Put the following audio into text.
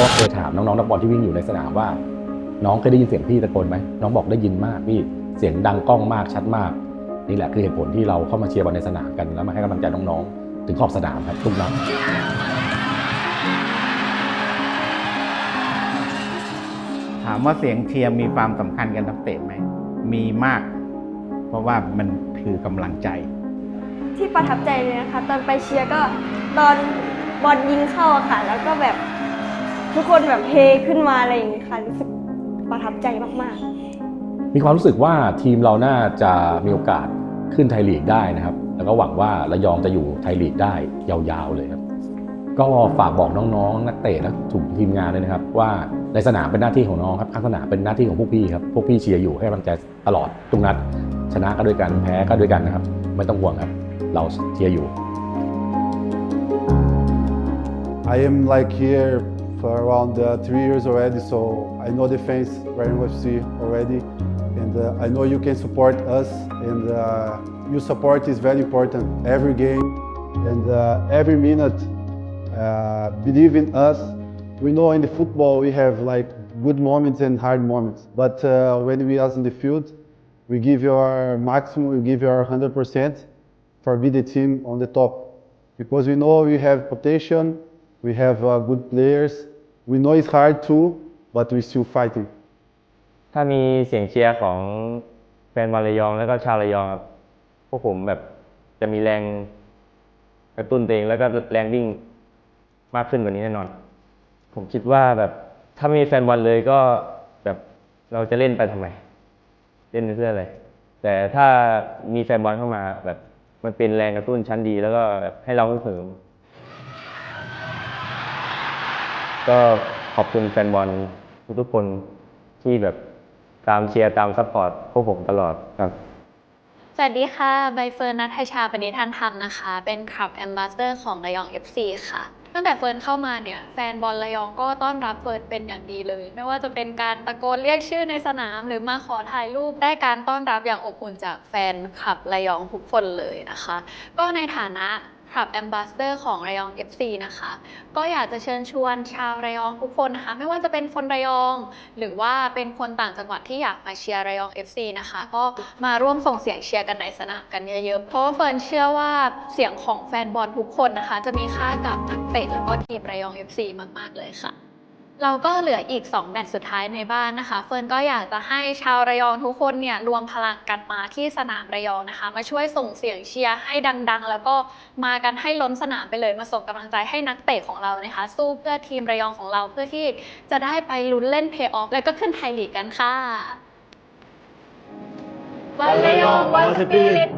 ก็เคยถามน้องๆนักบอลที่วิ่งอยู่ในสนามว่า น้องเคยได้ยินเสียงพี่ตะโกนไหมน้องบอกได้ยินมากพี่เสียงดังก้องมากชัดมาก นี่แหละคือเหตุผลที่เราเข้ามาเชียร์บอลในสนามกันแล้วมาให้กำลังใจน้องๆถึงขอบสนามครับทุกนัดถามว่าเสียงเชียร์มีความสำคัญกับนักเตะไหมมีมาก เพราะว่ามันคือกำลังใจ ที่ประทับใจเลยนะคะ ตอนไปเชียร์ก็ตอนบอลยิงเข้าอะค่ะ แล้วก็แบบ ทุกคนแบบเฮขึ้นมาอะไรอย่างนี้ค่ะรู้สึกประทับใจมากๆมีความรู้สึกว่าทีมเราน่าจะมีโอกาสขึ้นไทยลีกได้นะครับ แล้วก็หวังว่าระยองจะอยู่ไทยลีกได้ยาวๆเลยครับ ก็ฝากบอกน้องๆ นักเตะและถูกทีมงานเลยนะครับ ว่าในสนามเป็นหน้าที่ของน้องครับข้างสนามเป็นหน้าที่ของพวกพี่ครับพวกพี่เชียร์อยู่ให้กำลังใจตลอดทุกนัด ชนะก็ด้วยกันแพ้ก็ด้วยกันนะครับ ไม่ต้องห่วงครับ เราเชียร์อยู่ I am like here for around uh, three years already, so I know the fans very FC already, and uh, I know you can support us, and uh, your support is very important every game and uh, every minute. Uh, believe in us. We know in the football we have like good moments and hard moments, but uh, when we are in the field, we give your maximum, we give your 100% for be the team on the top because we know we have potential, we have uh, good players. We know it's hard too, but we're still fighting. ถ้ามีเสียงเชียร์ของแฟนบอลระยองแล้วก็ชาวระยองครับพวกผมแบบจะมีแรงกระตุ้นตัวเองแล้วก็แรงวิ่งมากขึ้นกว่านี้แน่นอน ผมคิดว่าแบบถ้าไม่มีแฟนบอลเลยก็แบบเราจะเล่นไปทำไม เล่นเพื่ออะไร แต่ถ้ามีแฟนบอลเข้ามาแบบมันเป็นแรงกระตุ้นชั้นดี แล้วก็แบบให้เราฮึกเหิม ก็ขอบคุณแฟนบอลทุกๆคนที่แบบตามเชียร์ตามซัพพอร์ตพวกผมตลอดครับ สวัสดีค่ะ ใบเฟิร์นนัทชาปณิธานธรรมนะคะ เป็นคลับแอมบาสเดอร์ของระยอง FC ค่ะ ตั้งแต่เฟิร์นเข้ามาเนี่ย แฟนบอลระยองก็ต้อนรับเฟิร์นเป็นอย่างดีเลย ไม่ว่าจะเป็นการตะโกนเรียกชื่อในสนาม หรือมาขอถ่ายรูปได้การต้อนรับอย่างอบอุ่นจากแฟนคลับระยองทุกคนเลยนะคะ ก็ในฐานะ คลับแอมบาสเตอร์ของระยอง FC นะคะ ก็อยากจะเชิญชวนชาวระยองทุกคนนะคะ ไม่ว่าจะเป็นคนระยอง หรือว่าเป็นคนต่างจังหวัดที่อยากมาเชียร์ระยอง FC นะคะ ก็มาร่วมส่งเสียงเชียร์กันในสนามกันเยอะๆ เพราะว่าเฟิร์นเชื่อว่าเสียงของแฟนบอลทุกคนนะคะ จะมีค่ากับนักเตะแล้วก็ทีมระยอง FC มากๆเลยค่ะ เราก็เหลืออีก 2 แมตช์สุดท้ายในบ้านนะคะ เฟิร์นก็อยากจะให้ชาวระยองทุกคนเนี่ยรวมพลังกันมาที่สนามระยองนะคะ มาช่วยส่งเสียงเชียร์ให้ดัง ๆ แล้วก็มากันให้ล้นสนามไปเลยมาส่งกำลังใจให้นักเตะของเรานะคะ สู้เพื่อทีมระยองของเราเพื่อที่จะได้ไปลุ้นเล่นเพย์ออฟแล้วก็ขึ้นไทยลีกกันค่ะวันระยองวันสปิริต